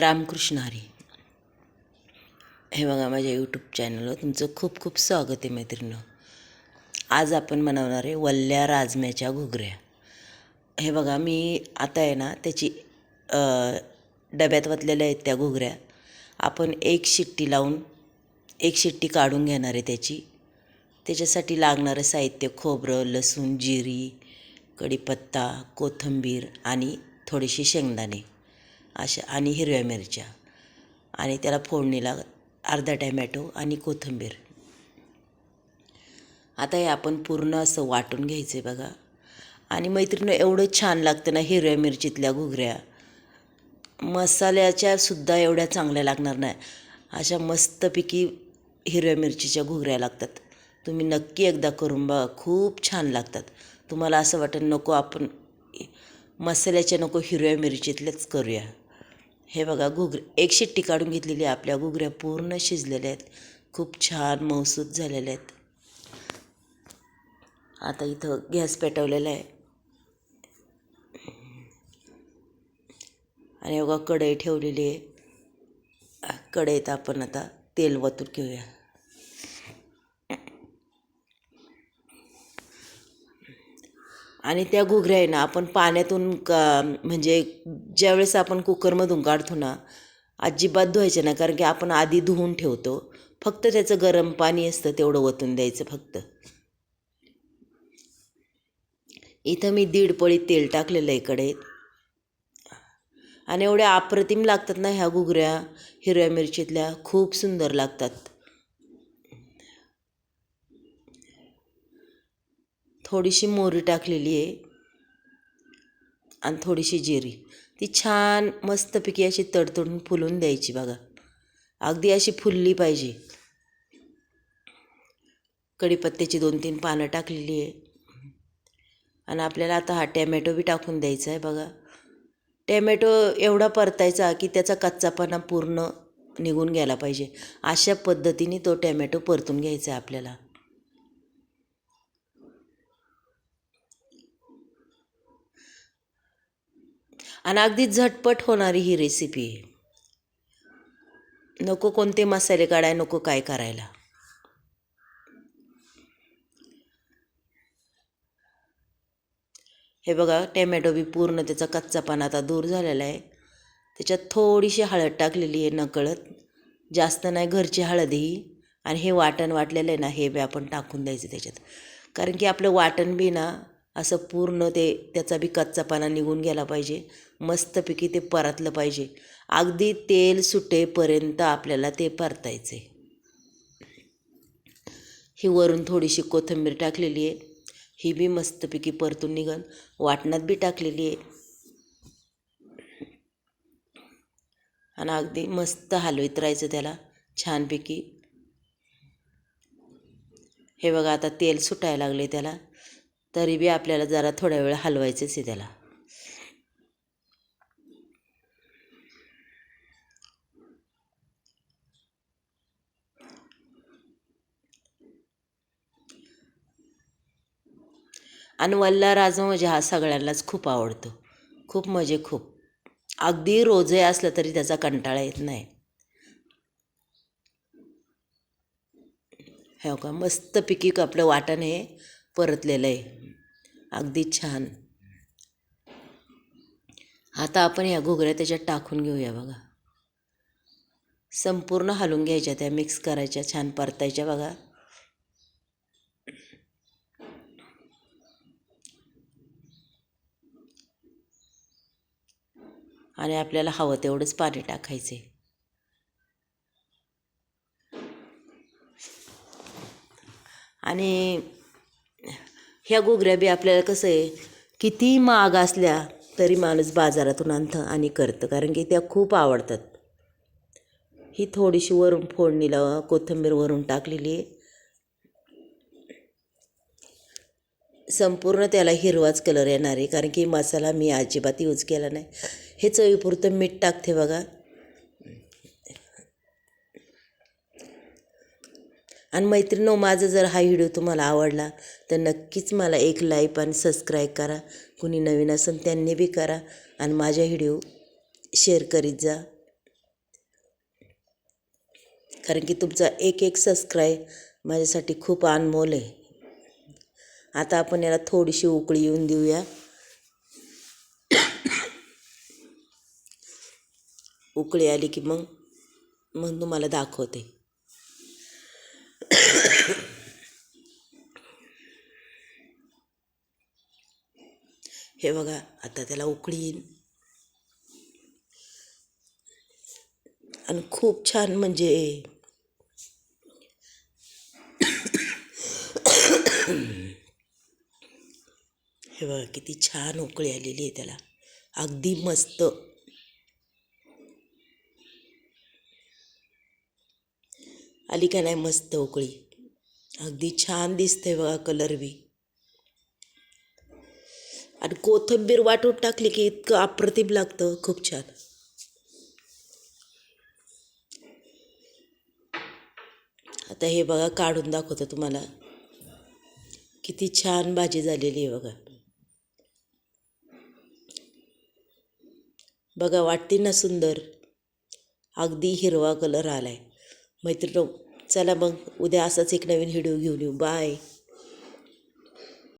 रामकृष्ण हरी. हे बघा माझ्या यूट्यूब चॅनलवर तुमचं खूप खूप स्वागत आहे मैत्रिणं आज आपण बनवणार आहे वल्ल्या राजम्याच्या घुगऱ्या. हे बघा मी आता आहे ना त्याची डब्यात वतलेल्या आहेत त्या घुगऱ्या. आपण एक शिट्टी लावून एक शिट्टी काढून घेणार आहे त्याची. त्याच्यासाठी लागणारं साहित्य खोबरं लसूण जिरी कढीपत्ता कोथिंबीर आणि थोडीशी शेंगदाणे. अशा आणि हिरव्या मिरच्या आणि त्याला फोडणीला अर्धा टॅमॅटो आणि कोथिंबीर. आता हे आपण पूर्ण असं वाटून घ्यायचं आहे बघा. आणि मैत्रिणी एवढं छान लागतं ना हिरव्या मिरचीतल्या घुगऱ्या. मसाल्याच्या सुद्धा एवढ्या चांगल्या लागणार नाही. अशा मस्तपैकी हिरव्या मिरचीच्या घुगऱ्या लागतात. तुम्ही नक्की एकदा करून बघा खूप छान लागतात. तुम्हाला असं वाटेल नको आपण मसाल्याच्या नको हिरव्या मिरचीतल्याच करूया. हे बघा घुगरे एक शिट्टी काढून घेतलेली आहे आपल्या. घुगऱ्या पूर्ण शिजलेल्या आहेत. खूप छान मौसूद झालेल्या आहेत. आता इथं गॅस पेटवलेला आहे. आणि बघा कढई ठेवलेली आहे. कढईत आपण आता तेल वतून घेऊया. आणि त्या घुगऱ्या आहे ना आपण पाण्यातून का म्हणजे ज्यावेळेस आपण कुकरमधून काढतो ना अजिबात धुवायचे ना कारण की आपण आधी धुवून ठेवतो. फक्त त्याचं गरम पाणी असतं तेवढं ओतून द्यायचं फक्त. इथं मी दीड पळी तेल टाकलेलं आहे इकडे. आणि एवढ्या अप्रतिम लागतात ना ह्या घुगऱ्या हिरव्या मिरचीतल्या खूप सुंदर लागतात. थोडीशी मोहरी टाकलेली आहे. आणि थोडीशी जिरी. ती छान मस्तपैकी अशी तडतडून फुलून द्यायची बघा. अगदी अशी फुलली पाहिजे. कढीपत्त्याची दोन तीन पानं टाकलेली आहे. आणि आपल्याला आता हा टॅमॅटो बी टाकून द्यायचा आहे बघा. टॅमॅटो एवढा परतायचा की त्याचा कच्चापणा पूर्ण निघून गेला पाहिजे. अशा पद्धतीने तो टॅमॅटो परतून घ्यायचा आहे आपल्याला. आणि अगदी झटपट होणारी ही रेसिपी आहे. नको कोणते मसाले काढाय नको काय करायला. हे बघा टॅमॅटो बी पूर्ण त्याचा कच्चापणा आता दूर झालेला आहे. त्याच्यात थोडीशी हळद टाकलेली आहे नकळत. जास्त नाही घरची हळद ही. आणि हे वाटण वाटलेलं आहे ना हे बी आपण टाकून द्यायचं त्याच्यात. कारण की आपलं वाटण बी ना असं पूर्ण ते त्याचा बी कच्चापणा निघून गेला पाहिजे. मस्तपैकी ते परतलं पाहिजे. अगदी तेल सुटेपर्यंत आपल्याला ते परतायचं आहे ही वरून थोडीशी कोथिंबीर टाकलेली आहे. ही बी मस्तपैकी परतून निघन. वाटणात बी टाकलेली आहे. आणि अगदी मस्त हलवीत राहायचं त्याला. छानपैकी. हे बघा आता तेल सुटायला लागले त्याला. तरी बी आपल्याला जरा थोड्या वेळ हलवायचेच आहे त्याला. आणि वल्ला राजा म्हणजे हा सगळ्यांनाच खूप आवडतो. खूप म्हणजे खूप. अगदी रोजही असलं तरी त्याचा कंटाळा येत नाही. हो का मस्तपैकी आपलं वाटण हे. परतलेलं आहे. अगदी छान. आता आपण ह्या घोगऱ्या त्याच्यात टाकून घेऊया बघा. संपूर्ण हलवून घ्यायच्या त्या मिक्स करायच्या छान परतायच्या बघा. आणि आपल्याला हवं तेवढंच पाणी टाकायचं. आहे आणि ह्या घुगऱ्या बी आपल्याला कसं आहे किती महाग असल्या तरी माणूस बाजारातून आणतं आणि करतं कारण की त्या खूप आवडतात. ही थोडीशी वरून फोडणीला कोथिंबीर वरून टाकलेली आहे. संपूर्ण त्याला हिरवाच कलर येणार आहे कारण की मसाला मी अजिबात यूज केला नाही. हे चवीपुरतं मीठ टाकते बघा. आणि मैत्रिणो माझा जर हा व्हिडिओ तुम्हाला आवडला तर नक्कीच मला एक लाईक आणि सबस्क्राईब करा. कुणी नवीन असेल त्यांनी बी करा आणि माझ्या व्हिडिओ शेअर करीत जा. कारण की तुमचा एक एक सबस्क्राईब माझ्यासाठी खूप अनमोल आहे. आता आपण याला थोडीशी उकळी येऊन देऊया. उकळी आली की मग मग तुम्हाला दाखवते. हे बघा आता त्याला उकळी येईल. आणि खूप छान म्हणजे हे बघा किती छान उकळी आलेली आहे त्याला. अगदी मस्त. आली का नाही मस्त उकळी? अगदी छान दिसतंय बघा कलर बी. आणि कोथिंबीर वाटून टाकली की इतकं अप्रतिम लागतं. खूप छान. आता हे बघा काढून दाखवतो तुम्हाला. किती छान भाजी झालेली आहे बघा. बघा वाटते ना सुंदर. अगदी हिरवा कलर आलाय. मैत्रिणी चला मग उद्या असाच एक नवीन व्हिडिओ घेऊन येऊ. बाय